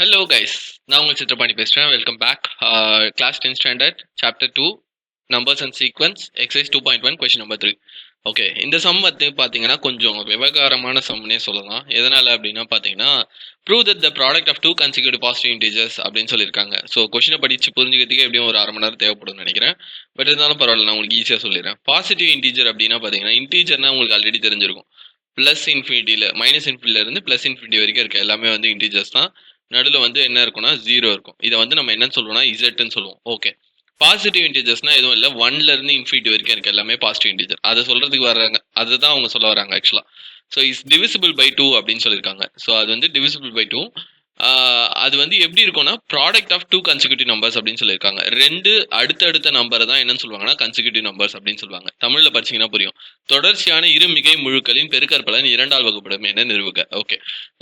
Hello guys நான் உங்கள் சித்திரபாணி பேசுகிறேன் welcome back class ten standard chapter two numbers and sequence exercise two point one question number three okay இந்த sum வந்து பார்த்தீங்கன்னா கொஞ்சம் விவகாரமான சம்னே சொல்லலாம். எதனால் அப்படின்னா பார்த்தீங்கன்னா prove that the product of two consecutive positive integers அப்படின்னு சொல்லியிருக்காங்க. ஸோ கொஷினை படித்து புரிஞ்சுக்கிறதுக்கு எப்படியும் ஒரு அரை மணி நேரம் தேவைப்படும்னு நினைக்கிறேன். பட் இருந்தாலும் பரவாயில்ல நான் உங்களுக்கு ஈஸியாக சொல்லிடுறேன். பாசிட்டிவ் இன்டீஜர் அப்படின்னா பார்த்தீங்கன்னா இன்டீஜர்னா உங்களுக்கு ஆல்ரெடி தெரிஞ்சிருக்கும். ப்ளஸ் இன்ஃபினிட்டியில் மைனஸ் இன்ஃபினிட்டியிலேருந்து ப்ளஸ் இன்ஃபினிட்டி வரைக்கும் இருக்க எல்லாமே வந்து இன்டீஜர்ஸ் தான். நடுவில் வந்து என்ன இருக்கும்னா ஜீரோ இருக்கும். இதை வந்து நம்ம என்னன்னு சொல்லுவோம்னா இசட்னு சொல்லுவோம். ஓகே பாசிட்டிவ் இன்டீஜர்ஸ்னா எதுவும் இல்லை. ஒன்ல இருந்து இன்ஃபினிட்டி வரைக்கும் இருக்குது எல்லாமே பாசிட்டிவ் இன்டீஜர் அதை சொல்றதுக்கு வர்றாங்க. அதுதான் அவங்க சொல்ல வராங்க ஆக்சுவலா so is divisible by two அப்படின்னு சொல்லியிருக்காங்க. ஸோ அது வந்து டிவிசிபிள் பை டூ அது வந்து எப்படி இருக்கும்னா product of two consecutive numbers அப்படின்னு சொல்லியிருக்காங்க. ரெண்டு அடுத்தடுத்த நம்பரை தான் என்னன்னு சொல்லுவாங்கன்னா கன்சிக்யூட்டிவ் நம்பர்ஸ் அப்படின்னு சொல்லுவாங்க. தமிழில் படிச்சீங்கன்னா புரியும். தொடர்ச்சியான இரு மிகை முழுக்களின் பெருக்கற்பலன் இரண்டால் வகுப்படும் என நிறுவுக. ஓகே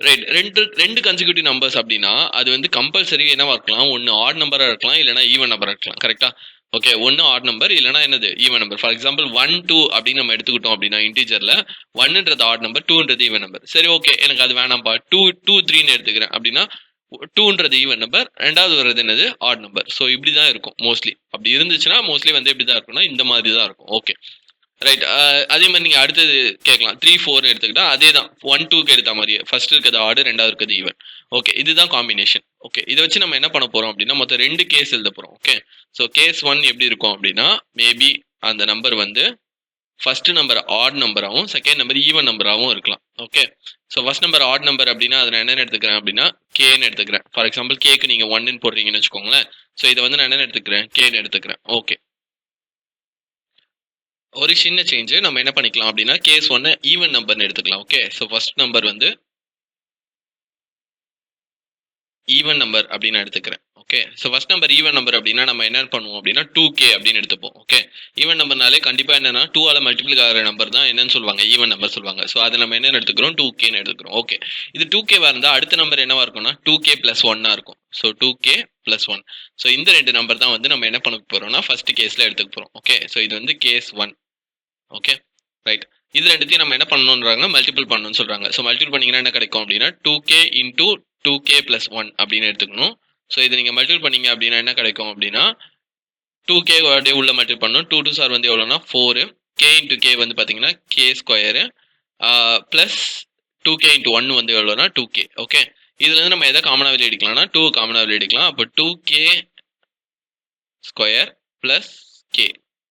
ரைட் ரெண்டு ரெண்டு கன்சிக்யூட்டிவ் நம்பர்ஸ் அப்படின்னா அது வந்து கம்பல்சரி என்னவா இருக்கலாம்? ஒன்று ஆட் நம்பராக இருக்கலாம் இல்லைனா ஈவன் நம்பராக இருக்கலாம். கரெக்டாக ஓகே ஒன்று ஆட் நம்பர் இல்லைனா என்னது? Even number for example one two அப்படின்னு நம்ம எடுத்துக்கிட்டோம் அப்படின்னா இன்டீஜரில் ஒன்னுன்றது ஆட் நம்பர் டூன்றது ஈவன் நம்பர் சரி ஓகே எனக்கு அது வேணாம்ப்பா டூ டூ த்ரீன்னு எடுத்துக்கிறேன் அப்படின்னா டூன்றது ஈவன் நம்பர் ரெண்டாவது வர்றது என்னது? ஆட் நம்பர் ஸோ இப்படி தான் இருக்கும் மோஸ்ட்லி அப்படி இருந்துச்சுன்னா மோஸ்ட்லி வந்து எப்படி தான் இருக்கும்னா இந்த மாதிரி தான் இருக்கும். ஓகே ரைட் uh, அதே மாதிரி நீங்கள் அடுத்தது கேட்கலாம். த்ரீ ஃபோர்னு எடுத்துக்கிட்டா அதே தான் ஒன் டூக்கு எடுத்த மாதிரியே. ஃபர்ஸ்ட் இருக்கிறது ஆடு ரெண்டாவது இருக்கிறது ஈவன் ஓகே இதுதான் காம்பினேஷன் ஓகே இதை வச்சு நம்ம என்ன பண்ண போகிறோம் அப்படின்னா மொத்தம் ரெண்டு கேஸ் எழுத போகிறோம் ஓகே ஸோ கேஸ் ஒன் எப்படி இருக்கும் அப்படின்னா மேபி அந்த நம்பர் வந்து ஃபர்ஸ்ட் நம்பர் ஆட் நம்பராகவும் செகண்ட் நம்பர் ஈவன் நம்பராகவும் இருக்கலாம். Okay so first number odd number அப்படின்னா அதை நான் என்னென்னு எடுத்துக்கிறேன் அப்படின்னா கேன்னு எடுத்துக்கிறேன். ஃபார் எக்ஸாம்பிள் கேக்கு நீங்கள் ஒன்னு போடுறீங்கன்னு வச்சுக்கோங்களேன். ஸோ இதை வந்து நான் என்னென்னு எடுத்துக்கிறேன்? கேன்னு எடுத்துக்கிறேன். ஓகே ஒரு சின்ன சேஞ்சு நம்ம என்ன பண்ணிக்கலாம் அப்படின்னா கேஸ் ஒன்று ஈவன் நம்பர்னு எடுத்துக்கலாம் ஓகே ஸோ ஃபர்ஸ்ட் நம்பர் வந்து ஈவன் நம்பர் அப்படின்னு எடுத்துக்கிறேன் okay so first number even number அப்படின்னா நம்ம என்ன பண்ணுவோம் அப்படின்னா டூ கே அப்படின்னு எடுத்துப்போம் ஓகே ஈவன் நம்பர்னாலே கண்டிப்பாக என்னன்னா டூ ஆல மல்டிபிள் ஆகிற நம்பர் தான் என்னன்னு சொல்லுவாங்க ஈவன் நம்பர் சொல்லுவாங்க. ஸோ அதை நம்ம என்ன எடுத்துக்கிறோம்? டூ கேன்னு எடுத்துக்கிறோம் ஓகே இது டூ கேவாக இருந்தால் அடுத்த நம்பர் என்னவா இருக்கும்னா டூ கே பிளஸ் ஒன்னாக இருக்கும். So two K plus one so இந்த ரெண்டு நம்பர் தான் வந்து நம்ம என்ன பண்ண போகிறோம்னா ஃபர்ஸ்ட் கேஸில் எடுத்துக்க போகிறோம் ஓகே ஸோ இது வந்து கேஸ் ஒன் ஓகே ரைட் இது ரெண்டுத்தையும் நம்ம என்ன பண்ணணுன்றாங்க மல்டிபிள் பண்ணணும்னு சொல்றாங்க. ஸோ மல்டிபிள் பண்ணீங்கன்னா என்ன கிடைக்கும் அப்படின்னா two K into two K plus one அப்படின்னு எடுத்துக்கணும். ஸோ இது நீங்கள் மல்டிபிள் பண்ணீங்க அப்படின்னா என்ன கிடைக்கும் அப்படின்னா டூ கே அப்படியே உள்ள மல்டிபிள் பண்ணணும். டூ டூ சார் வந்து எவ்வளோனா ஃபோரு கே இன்ட்டு கே வந்து பார்த்தீங்கன்னா K square plus two K into one வந்து எவ்வளோனா டூ கே ஓகே இதுலேருந்து நம்ம எதை காமனாக வெளியே எடுக்கலாம்னா டூ காமனாக வெளியே எடுக்கலாம் அப்போ two K square plus K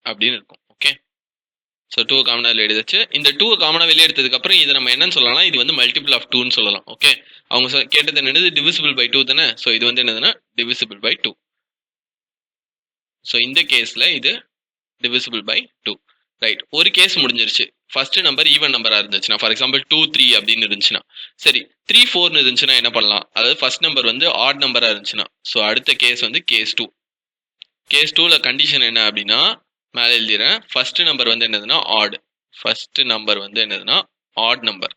அப்படின்னு இருக்கும். ஓகே ஸோ டூ காமனாக வெளியே எடுத்துச்சு இந்த டூ காமனாக வெளியே எடுத்ததுக்கப்புறம் இதை நம்ம என்னன்னு சொல்லலாம்? இது வந்து மல்டிபிள் ஆஃப் டூன்னு சொல்லலாம். ஓகே அவங்க கேட்டது என்னது? டிவிசிபிள் பை டூ தானே? ஸோ இது வந்து என்னதுன்னா டிவிசிபிள் பை டூ ஸோ இந்த கேஸில் இது டிவிசிபிள் பை டூ ரைட் ஒரு கேஸ் முடிஞ்சிருச்சு. ஃபர்ஸ்ட் நம்பர் ஈவன் நம்பராக இருந்துச்சுன்னா ஃபார் எக்ஸாம்பிள் டூ த்ரீ அப்படின்னு இருந்துச்சுன்னா. சரி த்ரீ ஃபோர்னு இருந்துச்சுன்னா என்ன பண்ணலாம்? அதாவது ஃபர்ஸ்ட் நம்பர் வந்து ஆட் நம்பராக இருந்துச்சுன்னா. ஸோ அடுத்த கேஸ் வந்து கேஸ் டூ கேஸ் டூவில் கண்டிஷன் என்ன அப்படின்னா மேலே எழுதிடுறேன். ஃபஸ்ட்டு நம்பர் வந்து என்னதுன்னா ஆட் ஃபஸ்ட்டு நம்பர் வந்து என்னதுன்னா odd number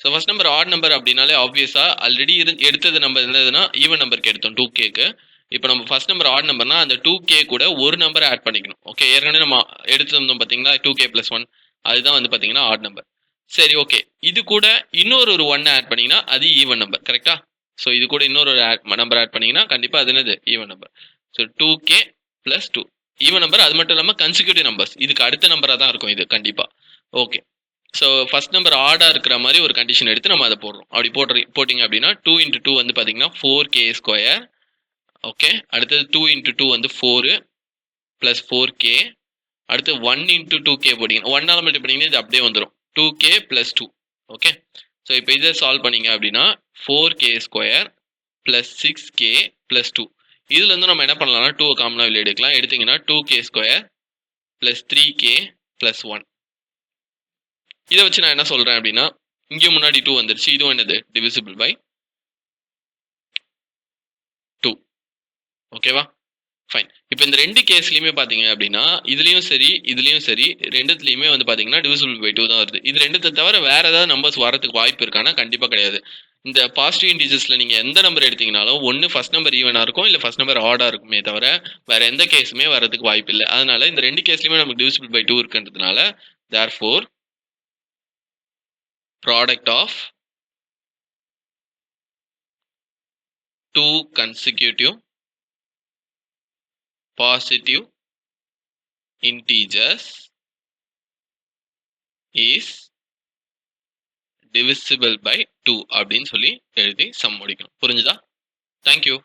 so first number odd number அப்படின்னாலே ஆப்வியஸாக ஆல்ரெடி இரு எடுத்தது நம்பர் என்னதுன்னா ஈவன் நம்பருக்கு எடுத்தோம் டூ கேக்கு இப்போ நம்ம ஃபர்ஸ்ட் நம்பர் ஆட் நம்பர்னா அந்த டூ கே கூட ஒரு நம்பரை ஆட் பண்ணிக்கணும். ஓகே ஏற்கனவே நம்ம எடுத்திருந்தோம் பார்த்தீங்களா டூ கே ப்ளஸ் ஒன் அதுதான் வந்து பார்த்தீங்கன்னா ஆட் நம்பர் சரி ஓகே இது கூட இன்னொரு ஒரு ஒன் ஆட் பண்ணிங்கன்னா அது ஈவன் நம்பர் கரெக்டா ஸோ இது கூட இன்னொரு ஒரு நம்பர் ஆட் பண்ணிங்கன்னா கண்டிப்பாக அது என்னது? Even number so two K plus two even number அது மட்டும் இல்லாமல் கன்சிக்யூட்டிவ் நம்பர்ஸ் இதுக்கு அடுத்த நம்பராக தான் இருக்கும் இது கண்டிப்பாக ஓகே ஸோ ஃபர்ஸ்ட் நம்பர் ஆர்டாக இருக்கிற மாதிரி ஒரு கண்டிஷன் எடுத்து நம்ம அதை போடுறோம். அப்படி போட்டு போட்டிங்க அப்படின்னா டூ இன்ட்டு டூ வந்து பார்த்தீங்கன்னா ஃபோர் கே ஸ்கொயர் ஓகே அடுத்தது டூ இன்ட்டு டூ வந்து ஃபோரு ப்ளஸ் ஃபோர் கே அடுத்து ஒன் இன்ட்டு டூ கே போட்டிங்க ஒன்னால் மல்டி பண்ணிங்கன்னா இது அப்படியே வந்துடும் two K plus two okay so இப்போ இதை சால்வ் பண்ணீங்க அப்படின்னா four K square plus six K plus two இதுலேருந்து நம்ம என்ன பண்ணலாம்னா டூ காமனாக வெளியே எடுக்கலாம். எடுத்தீங்கன்னா two K square plus three K plus one இதை வச்சு நான் என்ன சொல்கிறேன் அப்படின்னா இங்கே முன்னாடி டூ வந்துருச்சு. இதுவும் என்னது? டிவிசிபிள் பை டூ ஓகேவா ஃபைன் இப்போ இந்த ரெண்டு கேஸ்லையுமே பார்த்தீங்க அப்படின்னா இதுலேயும் சரி இதுலேயும் சரி ரெண்டுத்துலையுமே வந்து பார்த்தீங்கன்னா டிவிசிபிள் பை டூ தான் வருது. இது ரெண்டுத்தை தவிர வேற ஏதாவது நம்பர்ஸ் வரதுக்கு வாய்ப்பு இருக்கானா? கண்டிப்பாக கிடையாது. இந்த பாசிட்டிவ் இன்டிஜர்ஸில் நீங்கள் எந்த நம்பர் எடுத்தீங்கனாலும் ஒன்று ஃபர்ஸ்ட் நம்பர் ஈவனாக இருக்கும் இல்லை ஃபர்ஸ்ட் நம்பர் ஆடாக இருக்குமே தவிர வேற எந்த கேஸுமே வரதுக்கு வாய்ப்பு இல்லை. அதனால இந்த ரெண்டு கேஸ்லையுமே நமக்கு டிவிசிபிள் பை டூ இருக்குன்றதுனால therefore product of two consecutive positive integers is divisible by 2 அப்படின்னு சொல்லி எழுதி சம் முடிக்கணும். புரிஞ்சுதா? தேங்க்யூ